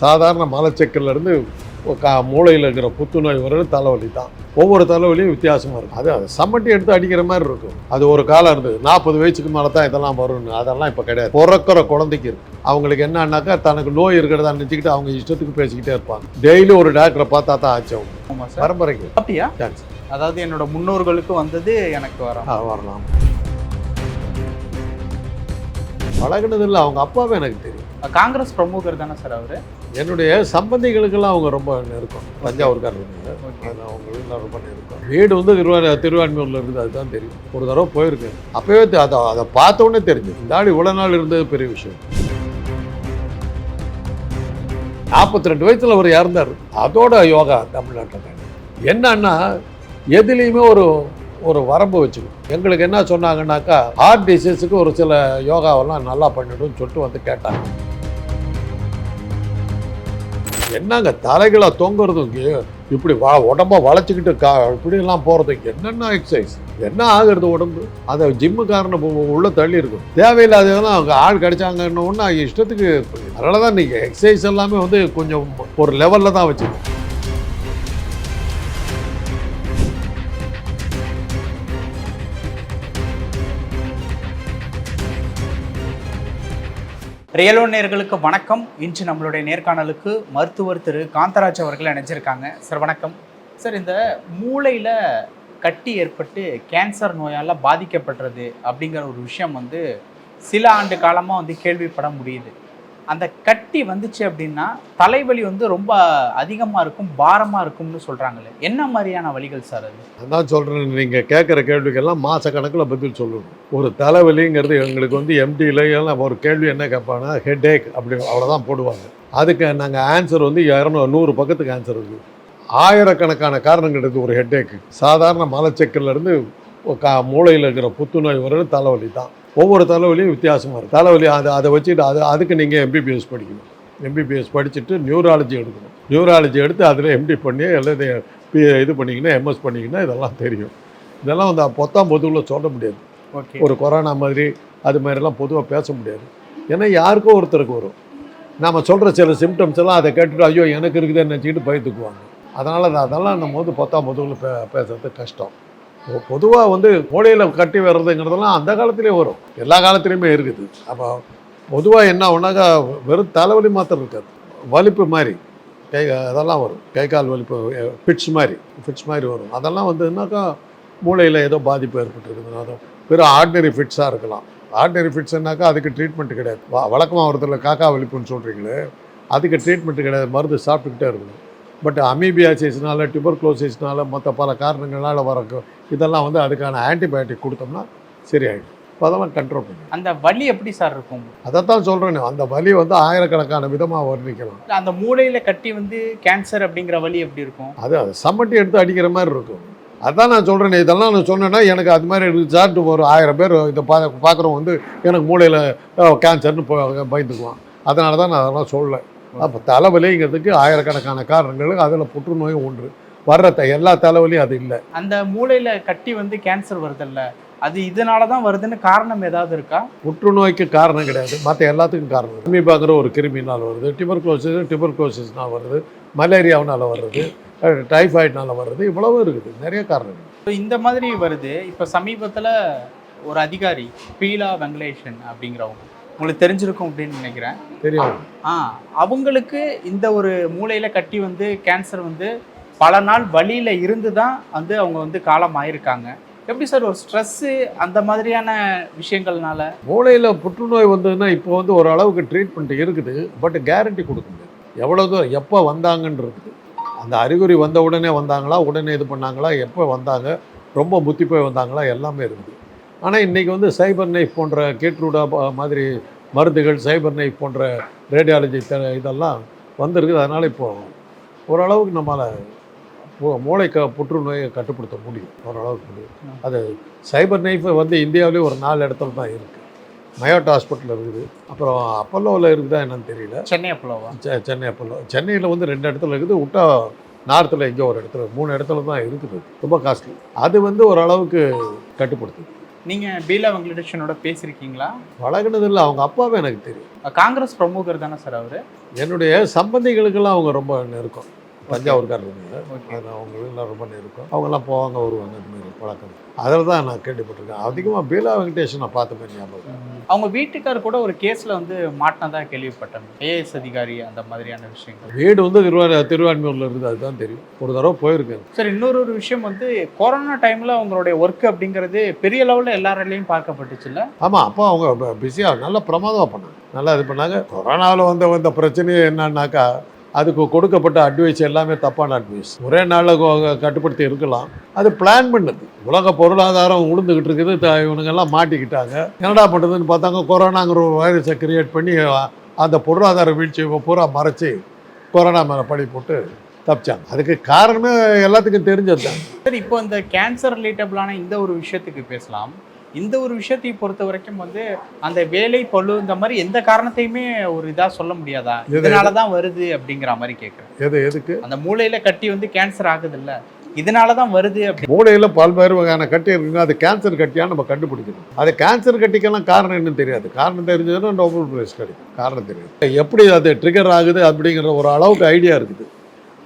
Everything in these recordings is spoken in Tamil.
சாதாரண மலச்சிக்கல்லேருந்து கா மூளையில் இருக்கிற புத்துநோய் வரையும் தலைவலி தான். ஒவ்வொரு தலைவலியும் வித்தியாசமாக இருக்கும். அது அது சம்மட்டி எடுத்து அடிக்கிற மாதிரி இருக்கும். அது ஒரு காலம் இருந்தது. நாற்பது வயசுக்கு மேலே தான் இதெல்லாம் வரும்னு. அதெல்லாம் இப்போ கிடையாது. பிறக்கிற குழந்தைக்கு இருக்கு. அவங்களுக்கு என்னன்னாக்கா தனக்கு நோய் இருக்கிறதா நினச்சிக்கிட்டு அவங்க இஷ்டத்துக்கு பேசிக்கிட்டே இருப்பாங்க. டெய்லி ஒரு டாக்டரை பார்த்தா தான் ஆச்சு அவங்க பரம்பரைக்கு. அப்படியா? அதாவது என்னோட முன்னோர்களுக்கு வந்தது எனக்கு வரும். ஆ, வரலாம். பழகுனதில்லை அவங்க அப்பாவே எனக்கு தெரியும். காங்கிரஸ் பிரமுகர் தானே சார் அவரு? என்னுடைய சம்பந்திகளுக்கெல்லாம் அவங்க ரொம்ப நெருக்கம். தஞ்சாவூர்காரங்க ஓகே. அது அவங்களுக்குலாம் ரொம்ப நெருக்கம். வீடு வந்து திருவா திருவான்மையூரில் இருக்குது. அதுதான் தெரியும். ஒரு தடவை போயிருக்கேன். அப்போவே அதை அதை பார்த்த உடனே தெரிஞ்சு. இந்த ஆள் இவ்வளோ நாள் இருந்தது பெரிய விஷயம். நாற்பத்தி ரெண்டு வயசில் அவர் இறந்தார். அதோட யோகா தமிழ்நாட்டில் என்னன்னா எதுலேயுமே ஒரு ஒரு வரம்பு வச்சுக்கணும். எங்களுக்கு என்ன சொன்னாங்கன்னாக்கா ஹார்ட் டிசீஸுக்கு ஒரு சில யோகாவெல்லாம் நல்லா பண்ணிடும்னு சொல்லிட்டு வந்து கேட்டாங்க. என்னங்க தலைகளை தொங்குறதும் இப்படி வ உடம்ப வளைச்சிக்கிட்டு கா இப்படிலாம் போகிறதுக்கு என்னென்ன எக்ஸசைஸ் என்ன ஆகுறது உடம்பு? அதை ஜிம்முக்காரனை உள்ளே தள்ளி இருக்கும் தேவையில்லாததெல்லாம் அவங்க ஆள் கிடைச்சாங்கன்னு ஒன்று இஷ்டத்துக்கு அதனால தான் நீங்கள் எக்ஸசைஸ் எல்லாமே வந்து கொஞ்சம் ஒரு லெவலில் தான் வச்சுக்கணும் ரியலோ நேர்களுக்கு வணக்கம். இன்று நம்மளுடைய நேர்காணலுக்கு மருத்துவர் திரு. காந்தராஜ் அவர்கள் இணைஞ்சிருக்காங்க. சார் வணக்கம். சார் இந்த மூளையில் கட்டி ஏற்பட்டு கேன்சர் நோயால் பாதிக்கப்படுறது அப்படிங்கிற ஒரு விஷயம் வந்து சில ஆண்டு காலமாக வந்து கேள்விப்பட முடியுது. அந்த கட்டி வந்துச்சு அப்படின்னா தலைவலி வந்து ரொம்ப அதிகமாக இருக்கும் பாரமாக இருக்கும்னு சொல்கிறாங்களே என்ன மாதிரியான வழிகள் சார் அது? அதான் சொல்கிறேன் நீங்கள் கேட்குற கேள்விக்கெல்லாம் மாத கணக்கில் பதில் சொல்லணும். ஒரு தலைவலிங்கிறது எங்களுக்கு வந்து எம்டியில் எல்லாம் ஒரு கேள்வி என்ன கேட்பாங்கன்னா ஹெட் ஏக் அப்படி அவ்வளோதான் போடுவாங்க. அதுக்கு நாங்கள் ஆன்சர் வந்து இரநூறு நூறு பக்கத்துக்கு ஆன்சர் இருக்குது ஆயிரக்கணக்கான காரணங்கள் இருக்குது ஒரு ஹெட் ஏக்கு சாதாரண மலச்சிக்கல்லேருந்து கா மூளையில் இருக்கிற புத்துநோய் வரையும் தலைவலி தான். ஒவ்வொரு தலைவலியும் வித்தியாசமாக இருக்கும் தலைவலி அதை அதை வச்சுட்டு அது அதுக்கு நீங்கள் எம்பிபிஎஸ் படிக்கணும். எம்பிபிஎஸ் படிச்சுட்டு நியூராலஜி எடுக்கணும். நியூராலஜி எடுத்து அதில் எம்டி பண்ணி பி இது பண்ணிங்கன்னா எம்எஸ் பண்ணிங்கன்னா இதெல்லாம் தெரியும். இதெல்லாம் வந்து பொத்தாம் பொதுவில் சொல்ல முடியாது. ஒரு கொரோனா மாதிரி அது மாதிரிலாம் பொதுவாக பேச முடியாது. ஏன்னா யாருக்கோ ஒருத்தருக்கு வரும். நம்ம சொல்கிற சில சிம்டம்ஸ் எல்லாம் அதை கேட்டுட்டு ஐயோ எனக்கு இருக்குதுன்னு நினச்சிக்கிட்டு பயத்துக்குவாங்க அதனால் அதெல்லாம் நம்ம வந்து பொத்தாம் பொதுவில் பே பேசுறது கஷ்டம். பொதுவாக வந்து மூளையில் கட்டி வர்றதுங்கிறதெல்லாம் அந்த காலத்திலே வரும். எல்லா காலத்துலேயுமே இருக்குது. அப்போ பொதுவாக என்ன ஒன்றாக்கா வெறும் தலைவலி மாத்திரம் இருக்காது. வலிப்பு மாதிரி. கை அதெல்லாம் வரும். கை கால் வலிப்பு ஃபிட்ஸ் மாதிரி. ஃபிட்ஸ் மாதிரி வரும். அதெல்லாம் வந்துன்னாக்கா மூளையில் ஏதோ பாதிப்பு ஏற்பட்டுருக்குது. அதுவும் வெறும் ஆர்டினரி ஃபிட்ஸாக இருக்கலாம். ஆர்டினரி ஃபிட்ஸ்னாக்கா அதுக்கு ட்ரீட்மெண்ட் கிடையாது. வழக்கமாக ஒருத்தர் காக்கா வலிப்புன்னு சொல்கிறீங்களே அதுக்கு ட்ரீட்மெண்ட் கிடையாது. மருந்து சாப்பிட்டுக்கிட்டே இருக்கணும். பட் அமீபியாசிஸ்னால டியூபர்குலோசிஸ்னால மற்ற பல காரணங்களால் வர இதெல்லாம் வந்து அதுக்கான ஆன்டிபயோட்டிக் கொடுத்தோம்னா சரியாயிடும் இப்போ அதெல்லாம் கண்ட்ரோல் பண்ணணும் அந்த வலி எப்படி சார் இருக்கும் அதைத்தான் சொல்கிறேன் அந்த வலி வந்து ஆயிரக்கணக்கான விதமாக வர்ணிக்கலாம் அந்த மூளையில கட்டி வந்து கேன்சர் அப்படிங்கிற வலி எப்படி இருக்கும் அது அது சம்மட்டி எடுத்து அடிக்கிற மாதிரி இருக்கும் அதான் நான் சொல்கிறேன் இதெல்லாம் நான் சொன்னேன்னா எனக்கு அது மாதிரி சார்ட்டு ஒரு ஆயிரம் பேர் இதை பா பார்க்குறவங்க வந்து எனக்கு மூளையில் கேன்சர்னு பயந்துக்குவான் அதனால தான் நான் அதெல்லாம் சொல்லலை அப்போ தலைவலிங்கிறதுக்கு ஆயிரக்கணக்கான காரணங்கள் அதில் புற்றுநோயும் ஒன்று. வர்ற எல்லா தலைவலியும் அது இல்லை. அந்த மூளையில கட்டி வந்து கேன்சர் வருதுல்ல அது இதனால தான் வருதுன்னு காரணம் ஏதாவது இருக்கா? புற்றுநோய்க்கு காரணம் கிடையாது. மற்ற எல்லாத்துக்கும் காரணம் அமீபாங்கிற ஒரு கிருமினால் வருது டியூபர்குலோசிஸ் டியூபர்குலோசிஸ்னால் வருது மலேரியாவினால் வருது டைஃபாய்டுனால வருது இவ்வளவு இருக்குது. நிறைய காரணங்கள். இப்போ இந்த மாதிரி வருது. இப்போ சமீபத்தில் ஒரு அதிகாரி பீலா வெங்கடேஷன் அப்படிங்கிறவங்க. உங்களுக்கு தெரிஞ்சிருக்கும் அப்படின்னு நினைக்கிறேன். தெரியும் ஆ அவங்களுக்கு இந்த ஒரு மூளையில கட்டி வந்து கேன்சர் வந்து பல நாள் வழியில இருந்து தான் வந்து அவங்க வந்து காலம் ஆயிருக்காங்க. எப்படி சார் ஒரு ஸ்ட்ரெஸ்ஸு அந்த மாதிரியான விஷயங்கள்னால? மூளையில் புற்றுநோய் வந்ததுன்னா இப்போ வந்து ஒரு அளவுக்கு ட்ரீட்மெண்ட் இருக்குது பட் கேரண்டி கொடுக்க முடியாது. எவ்வளோ தூரம் எப்போ வந்தாங்கன்னு இருக்குது அந்த அறிகுறி வந்த உடனே வந்தாங்களா உடனே இது பண்ணாங்களா எப்போ வந்தாங்க ரொம்ப முத்தி போய் வந்தாங்களா எல்லாமே இருக்குது. ஆனால் இன்றைக்கி வந்து சைபர் நைஃப் போன்ற கேட்ரூடா மாதிரி மருந்துகள் சைபர் நைஃப் போன்ற ரேடியாலஜி இதெல்லாம் வந்திருக்குது அதனால் இப்போது ஓரளவுக்கு நம்மளால் மூளை க புற்றுநோயை கட்டுப்படுத்த முடியும். ஓரளவுக்கு முடியும். அது சைபர் நைஃப் வந்து இந்தியாவிலே ஒரு நாலு இடத்துல தான் இருக்குது மயோட் ஹாஸ்பிட்டல் இருக்குது. அப்புறம் அப்பல்லோவில் இருக்குதா என்னன்னு தெரியல. சென்னை அப்பளவா செ- சென்னை அப்பல்லோ. சென்னையில் வந்து ரெண்டு இடத்துல இருக்குது. விட்டா நார்த்தில் எங்கேயோ ஒரு இடத்துல மூணு இடத்துல தான் இருக்குது. ரொம்ப காஸ்ட்லி. அது வந்து ஓரளவுக்கு கட்டுப்படுத்துது. நீங்கள் பீலா வெங்கடேஷனோட பேசியிருக்கீங்களா? பழகுனது இல்லை அவங்க அப்பாவே எனக்கு தெரியும். காங்கிரஸ் பிரமுகர் தானே சார் அவர்? என்னுடைய சம்பந்திகளுக்கெல்லாம் அவங்க ரொம்ப நெருக்கம். தஞ்சாவூர்காரங்க ஓகே. அது அவங்களுக்குலாம் ரொம்ப நெருக்கம். அவங்கெல்லாம் போவாங்க வருவாங்க இந்த மாதிரி பழக்கம். அதில் தான் நான் கேள்விப்பட்டிருக்கேன். அதிகமாக பீலா வெங்கடேஷன் நான் பார்த்த மாதிரி ஞாபகம் அவங்க வீட்டுக்கார் கூட ஒரு கேஸ்ல வந்து மாட்டினதா கேள்விப்பட்டேன். ஏஎஸ் அதிகாரி அந்த மாதிரியான விஷயங்கள். வீடு வந்து திருவா திருவான்மையூரில் இருக்குது அதுதான் தெரியும். ஒரு தடவை போயிருக்கேன். சார் இன்னொரு ஒரு விஷயம் வந்து கொரோனா டைம்ல அவங்களுடைய ஒர்க் அப்படிங்கிறது பெரிய லெவல்ல எல்லாராலையும் பார்க்கப்பட்டுச்சுல்ல ஆமாம் அப்போ அவங்க பிஸியாக நல்லா பிரமாதமாக பண்ணாங்க. நல்லா இது பண்ணாங்க. கொரோனாவில் வந்த வந்த பிரச்சனையே என்னன்னாக்கா அதுக்கு கொடுக்கப்பட்ட அட்வைஸ் எல்லாமே தப்பான அட்வைஸ் ஒரே நாளில் கட்டுப்படுத்தி இருக்கலாம். அது பிளான் பண்ணுது. உலக பொருளாதாரம் உளுந்துக்கிட்டு இருக்குது. இவனுங்கெல்லாம் மாட்டிக்கிட்டாங்க. என்னடா பண்ணுறதுன்னு பார்த்தாங்க கொரோனாங்கிற ஒரு வைரஸை கிரியேட் பண்ணி அந்த பொருளாதார வீழ்ச்சியை பூரா மறைச்சி கொரோனா மேலே பழி போட்டு தப்பிச்சாங்க. அதுக்கு காரணமே எல்லாத்துக்கும் தெரிஞ்சது தான் சார் இப்போ இந்த கேன்சர் ரிலேட்டபிளான இந்த ஒரு விஷயத்துக்கு பேசலாம். இந்த ஒரு விஷயத்தை பொறுத்த வரைக்கும் வந்து அந்த வேலை பளு இந்த மாதிரி எந்த காரணத்தையுமே ஒரு இதா சொல்ல முடியாதா? இதனால தான் வருது அப்படிங்கிற மாதிரி கேட்குறேன் எது எதுக்கு? அந்த மூளையில கட்டி வந்து கேன்சர் ஆகுது இல்ல இதனால தான் வருது அப்படி. மூளையில் பல்வேறு வகையான கட்டி இருக்குங்க அது கேன்சர் கட்டியாக நம்ம கண்டுபிடிக்கணும். அது கேன்சர் கட்டிக்கெல்லாம் காரணம் என்னன்னு தெரியாது. காரணம் தெரிஞ்சதுன்னா நோபல் பிரைஸ் கிடைக்கும். காரணம் தெரியாது. எப்படி அது ட்ரிகர் ஆகுது அப்படிங்கிற ஒரு அளவுக்கு ஐடியா இருக்குது.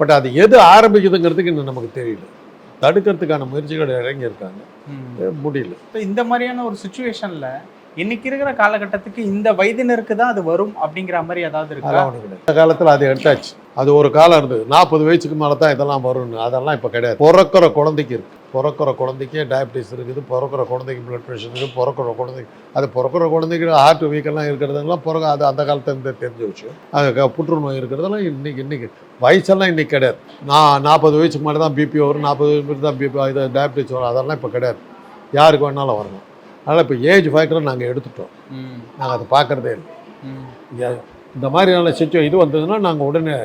பட் அது எது ஆரம்பிக்குதுங்கிறதுக்கு இன்னும் நமக்கு தெரியல. தடுக்கிறதுக்கான முயற்சிகள் இறங்கியிருக்காங்க. ம். முடியல. இப்ப இந்த மாதிரியான ஒரு சுச்சுவேஷன்ல இன்னைக்கு இருக்கிற காலகட்டத்துக்கு இந்த வயதினருக்கு தான் அது வரும் அப்படிங்கிற மாதிரி ஏதாவது இருக்கா? அந்த காலத்தில் அது எடுத்தாச்சு. அது ஒரு காலம் இருந்தது. நாற்பது வயசுக்கு மேலே தான் இதெல்லாம் வரும்னு. அதெல்லாம் இப்போ கிடையாது. பிறக்கிற குழந்தைக்கு இருக்குது பிறக்கிற குழந்தைக்கு டயபிட்டிஸ் இருக்குது பிறக்கிற குழந்தைக்கு பிளட் ப்ரெஷர் இருக்குது பிறக்கிற குழந்தைக்கு அது பிறக்கிற குழந்தைக்கு ஹார்ட் வீக்கெல்லாம் இருக்கிறதுலாம் பிறகு அது அந்த காலத்துல இருந்தே தெரிஞ்ச விஷயம் அது புற்றுநோய் இருக்கிறதெல்லாம் இன்னைக்கு இன்னைக்கு வயசெல்லாம் இன்னைக்கு கிடையாது. நான் நாற்பது வயசுக்கு மேலே தான் பிபி வரும் நாற்பது வயசுக்கு தான் பிபி இது டயபிட்டிஸ் வரும் அதெல்லாம் இப்போ கிடையாது. யாருக்கு வேணாலும் வரலாம் அதனால் இப்போ ஏஜ் ஃபேக்டரை நாங்கள் எடுத்துட்டோம். நாங்கள் அதை பார்க்குறதே இல்லை. இந்த மாதிரியான சிச்சுவே இது வந்ததுன்னா நாங்கள் உடனே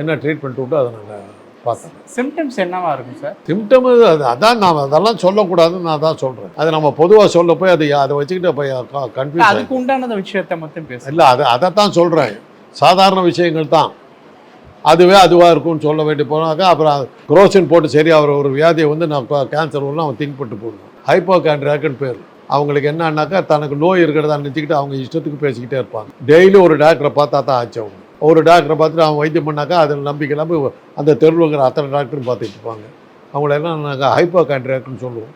என்ன ட்ரீட்மெண்ட் விட்டு அதை நாங்கள் பார்த்தோம் சிம்டம்ஸ் என்னவா இருக்கும் சார் சிம்டம் அது அதான் நான் அதெல்லாம் சொல்லக்கூடாதுன்னு நான் தான் சொல்கிறேன் அது நம்ம பொதுவாக சொல்ல போய் அது அதை வச்சுக்கிட்டு போய் கன்ஃபியூஸ் அதுக்கு உண்டான விஷயத்தை மட்டும் பேச. இல்லை அது அதை தான் சொல்கிறேன் சாதாரண விஷயங்கள் தான். அதுவே அதுவாக இருக்கும்னு சொல்ல வேண்டி போனாக்கா அப்புறம் குரோசின் போட்டு சரி அவர் ஒரு வியாதியை வந்து நான் கேன்சர் வரலாம் அவன் திங்க் பண்ணிட்டு போடுவோம் ஹைப்போ கேண்ட்ராக்குன்னு பேர். அவங்களுக்கு என்னன்னாக்கா தனக்கு நோய் இருக்கிறதா நினச்சிக்கிட்டு அவங்க இஷ்டத்துக்கு பேசிக்கிட்டே இருப்பாங்க. டெய்லி ஒரு டாக்டரை பார்த்தா தான் ஆச்சு அவங்க. ஒரு டாக்டரை பார்த்துட்டு அவன் வைத்தியம் பண்ணாக்கா அதில் நம்பிக்கை இல்லாமல் அந்த தெருவில் இருக்கிற அத்தனை டாக்டரும் பார்த்துட்டு இருப்பாங்க. அவங்களெல்லாம் நாங்கள் ஹைப்போ கேண்ட்ராக்ட்னு சொல்லுவோம்.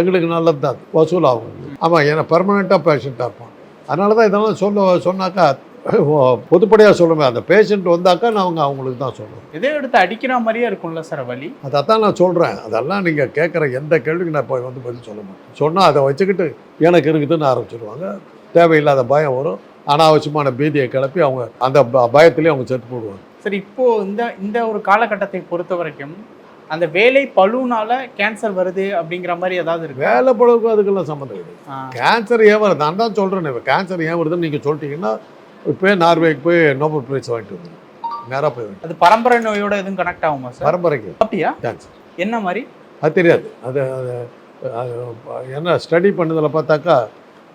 எங்களுக்கு நல்லது தான் அது வசூல் ஆகும் ஆமாம் ஏன்னா பெர்மனெண்ட்டாக பேஷண்ட்டாக இருப்பான் அதனால தான் இதெல்லாம் சொல்ல சொன்னாக்கா பொதுப்படையாக சொல்லுவேன். அந்த பேஷண்ட் வந்தாக்கா நாங்கள் அவங்களுக்கு தான் சொல்லுவோம் இதே எடுத்து அடிக்கிற மாதிரியே இருக்கும்ல சார் வலி? அதைத்தான் நான் சொல்கிறேன் அதெல்லாம் நீங்கள் கேட்குற எந்த கேள்விக்கு நான் போய் வந்து பதில் சொல்ல மாட்டேன். சொன்னால் அதை வச்சுக்கிட்டு எனக்கு இருக்குதுன்னு ஆரம்பிச்சிடுவாங்க தேவையில்லாத பயம் வரும். அனாவசியமான பீதியை கிளப்பி அவங்க அந்த பயத்திலே அவங்க செத்து போடுவாங்க. சரி இப்போ இந்த இந்த ஒரு காலகட்டத்தை பொறுத்த வரைக்கும் அந்த வேலை பழுனால கேன்சர் வருது அப்படிங்கிற மாதிரி ஏதாவது இருக்கு? வேலை பழவுக்கும் அதுக்கெல்லாம் சம்மந்தம் கிடையாது. கேன்சர் ஏன் வருது? நான் தான் சொல்கிறேன் இப்போ கேன்சர் ஏன் வருதுன்னு நீங்கள் சொல்லிட்டீங்கன்னா இப்போ நார்வேக்கு போய் நோபல் பிரைஸ் வாங்கிட்டு வந்துடும் நேராக போய் அது பரம்பரை நோயோட எதுவும் கனெக்ட் ஆகுமா சார் பரம்பரைக்கு. அப்படியா? கேன்சர் என்ன மாதிரி? அது தெரியாது. அது என்ன ஸ்டடி பண்ணதில் பார்த்தாக்கா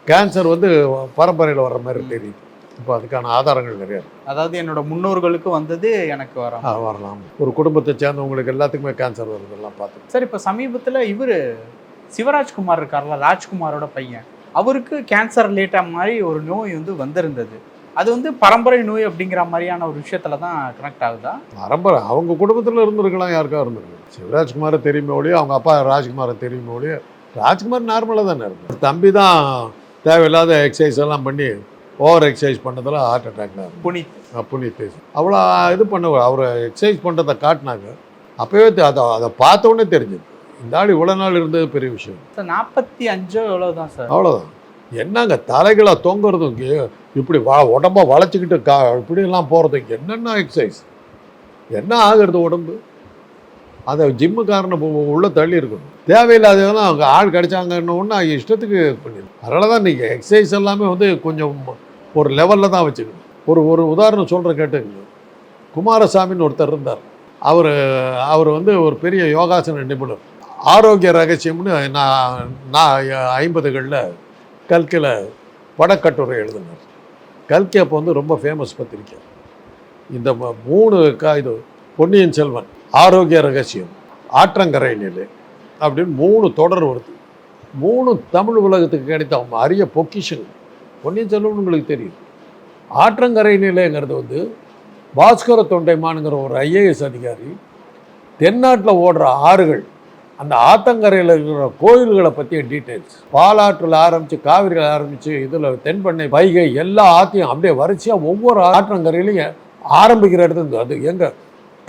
கேன்சர் வந்து பரம்பரையில் வர்ற மாதிரி தெரியுது. இப்போ அதுக்கான ஆதாரங்கள் நிறைய இருக்கு. அதாவது என்னோட முன்னோர்களுக்கு வந்தது எனக்கு வரும். ஆ, வரலாம். ஒரு குடும்பத்தை சேர்ந்தவங்களுக்கு எல்லாத்துக்குமே கேன்சர் வருதெல்லாம் பார்த்து சார் இப்போ சமீபத்தில் இவர் சிவராஜ்குமார் இருக்கார்ல ராஜ்குமாரோட பையன். அவருக்கு கேன்சர் ரிலேட்டாக மாதிரி ஒரு நோய் வந்து வந்திருந்தது. அது வந்து பரம்பரை நோய் அப்படிங்கிற மாதிரியான ஒரு விஷயத்துல தான் கனெக்ட் ஆகுதா? பரம்பரை அவங்க குடும்பத்தில் இருந்திருக்கலாம் யாருக்கா இருந்திருக்கலாம். சிவராஜ்குமாரை தெரியுமே ஒழிய அவங்க அப்பா ராஜ்குமாரை தெரியுமே ஒழிய ராஜ்குமார் நார்மலாக தானே இருந்தார். தம்பி தான் தேவையில்லாத எக்ஸசைஸ் எல்லாம் பண்ணி ஓவர் எக்ஸசைஸ் பண்ணதில் ஹார்ட் அட்டாக்ல புனித். புனித் அவ்வளோ இது பண்ண அவர் எக்ஸசைஸ் பண்ணுறதை காட்டினாங்க. அப்போவே அதை அதை பார்த்த உடனே தெரிஞ்சது. இந்த ஆள் இவ்வளோ நாள் இருந்தது பெரிய விஷயம். சார் நாற்பத்தி அஞ்சோ எவ்வளோ தான் சார்? அவ்வளோதான் என்னங்க தலைகளை தொங்குறதும் இப்படி வ உடம்ப வளைச்சிக்கிட்டு கா இப்படியெல்லாம் போகிறதுக்கு என்னென்ன எக்ஸசைஸ் என்ன ஆகுறது உடம்பு? அதை ஜிம்முக்காரனை உள்ளே தள்ளி இருக்கணும் தேவையில்லாததெல்லாம் அவங்க ஆள் கிடைச்சாங்கன்னு ஒன்று இஷ்டத்துக்கு பண்ணிடும் அதனால தான் நீங்கள் எக்ஸசைஸ் எல்லாமே வந்து கொஞ்சம் ஒரு லெவலில் தான் வச்சுக்கணும். ஒரு ஒரு உதாரணம் சொல்கிற கேட்டுங்க. குமாரசாமின்னு ஒருத்தர் இருந்தார். அவர் அவர் வந்து ஒரு பெரிய யோகாசன நிபுணர். ஆரோக்கிய ரகசியம்னு நான் நான் ஐம்பதுகளில் கல்கியில் படக்கட்டுரை எழுதினார். கல்கி அப்போ வந்து ரொம்ப ஃபேமஸ் பத்திரிக்கை இந்த ம- மூணு கா இது பொன்னியின் செல்வன். ஆரோக்கிய ரகசியம் ஆற்றங்கரை நிலை அப்படின்னு மூணு தொடர் வருது. மூணு தமிழ் உலகத்துக்கு கிடைத்த அரிய பொக்கிஷங்கள். பொன்னியின் செல்வன் உங்களுக்கு தெரியும். ஆற்றங்கரை நிலைங்கிறது வந்து பாஸ்கர தொண்டைமானுங்கிற ஒரு ஐஏஎஸ் அதிகாரி தென்னாட்டில் ஓடுற ஆறுகள் அந்த ஆத்தங்கரையில் இருக்கிற கோயில்களை பற்றிய டீட்டெயில்ஸ் பாலாற்றில் ஆரம்பித்து காவிரிகள் ஆரம்பித்து இதில் தென்பண்ணை வைகை எல்லா ஆத்தையும் அப்படியே வரிசையாக ஒவ்வொரு ஆற்றங்கரையிலையும் ஆரம்பிக்கிற இடத்துல அது எங்கே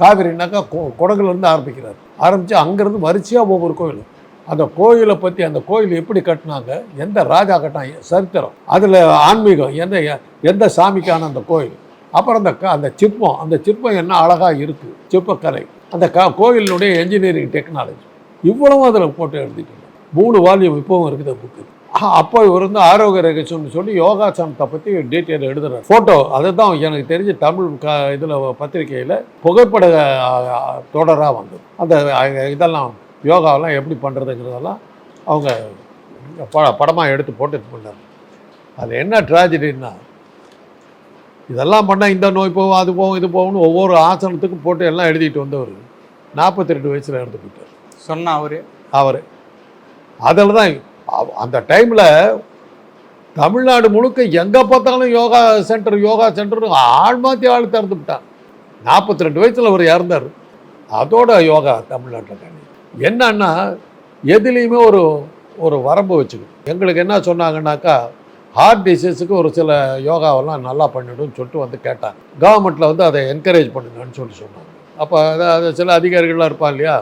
காவிரினாக்கா கொ- குடகுலேருந்து ஆரம்பிக்கிறார். ஆரம்பித்து அங்கேருந்து வரிசையாக ஒவ்வொரு கோயில். அந்த கோயிலை பற்றி அந்த கோயில் எப்படி கட்டினாங்க எந்த ராஜா கட்டினாங்க சரித்திரம் அதில் ஆன்மீகம் எந்த எந்த சாமிக்கான அந்த கோயில் அப்புறம் அந்த க- அந்த சிற்பம் அந்த சிற்பம் என்ன அழகாக இருக்குது சிற்பக்கலை அந்த க கோயிலினுடைய என்ஜினியரிங் டெக்னாலஜி இவ்வளவும் அதில் போட்டு எழுதிட்டு மூணு வால்யூம் இப்போவும் இருக்குது புக்கு. அப்போ இவர் வந்து ஆரோக்கிய ரகசியம்னு சொல்லி யோகாசனத்தை பற்றி டீட்டெயில் எழுதுறாரு. ஃபோட்டோ அதுதான் எனக்கு தெரிஞ்ச தமிழ் க இதில் பத்திரிக்கையில் புகைப்பட தொடராக வந்தது. அந்த இதெல்லாம் யோகாவெல்லாம் எப்படி பண்ணுறதுங்கிறதெல்லாம் அவங்க ப படமாக எடுத்து போட்டு இது பண்ணாங்க அது என்ன ட்ராஜடின்னா இதெல்லாம் பண்ணால் இந்த நோய் போகும் அது போகும் இது போகும்னு ஒவ்வொரு ஆசனத்துக்கும் போட்டு எல்லாம் எழுதிட்டு வந்தவர் நாற்பத்தி ரெண்டு வயசில் இறந்து போயிட்டார். சொன்ன அவரு? அவர். அதில் தான் அந்த டைமில் தமிழ்நாடு முழுக்க எங்கே பார்த்தாலும் யோகா சென்டர் யோகா சென்டர் ஆள் மாற்றி ஆள் திறந்து விட்டான். நாற்பத்தி ரெண்டு வயசில் அவர் இறந்தார். அதோட யோகா தமிழ்நாட்டில் என்னன்னா எதுலேயுமே ஒரு ஒரு வரம்பு வச்சுக்கணும். எங்களுக்கு என்ன சொன்னாங்கன்னாக்கா ஹார்ட் டிசீஸுக்கு ஒரு சில யோகாவெல்லாம் நல்லா பண்ணிடும்னு சொல்லிட்டு வந்து கேட்டாங்க. கவர்மெண்ட்டில் வந்து அதை என்கரேஜ் பண்ணுங்கன்னு சொல்லி சொன்னாங்க. அப்போ அதை சில அதிகாரிகள்லாம் இருப்பான் இல்லையா?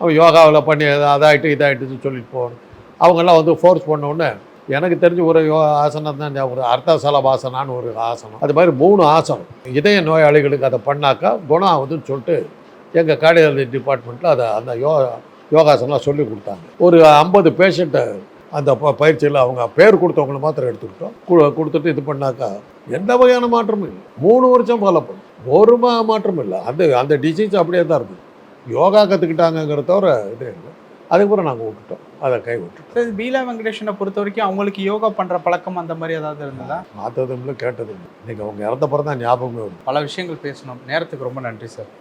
அவன் யோகாவில் பண்ணி அதாகிட்டு அதாயிட்டு சொல்லிட்டு போகணும். அவங்கெல்லாம் வந்து ஃபோர்ஸ் பண்ண உடனே எனக்கு தெரிஞ்ச ஒரு ஆசனம் தான் ஒரு வருது. அர்த்தாசலபாசனான்னு ஒரு ஆசனம். அது மாதிரி மூணு ஆசனம். இதய நோயாளிகளுக்கு அதை பண்ணாக்கா குணம் ஆகுதுன்னு சொல்லிட்டு எங்கள் கார்டியாலஜி டிபார்ட்மெண்ட்டில் அதை அந்த யோ யோகாசனம்லாம் சொல்லி கொடுத்தாங்க. ஒரு ஐம்பது பேஷண்ட்டை அந்த ப பயிற்சியில் அவங்க பேர் கொடுத்தவங்கள மாத்திரம் எடுத்துக்கிட்டோம். கு- கொடுத்துட்டு இது பண்ணாக்கா எந்த வகையான மாற்றமும் இல்லை. மூணு வருஷம் ஃபாலோ பண்ணும். ஒரு மா மாற்றம் இல்லை. அந்த அந்த டிசீஸ் அப்படியே தான் இருக்குது யோகா கற்றுக்கிட்டாங்கங்கிறத தவிர இது இல்லை. அதுக்கப்புறம் நாங்கள் விட்டுட்டோம். அதை கை விட்டுட்டோம். சார் பீலா வெங்கடேஷனை பொறுத்த வரைக்கும் அவங்களுக்கு யோகா பண்ற பழக்கம் அந்த மாதிரி ஏதாவது இருந்ததா? பார்த்ததும் கேட்டதும் இன்னைக்கு அவங்க இறந்த பிறகு தான் ஞாபகமே வரும் பல விஷயங்கள் பேசணும். நேரத்துக்கு ரொம்ப நன்றி சார்.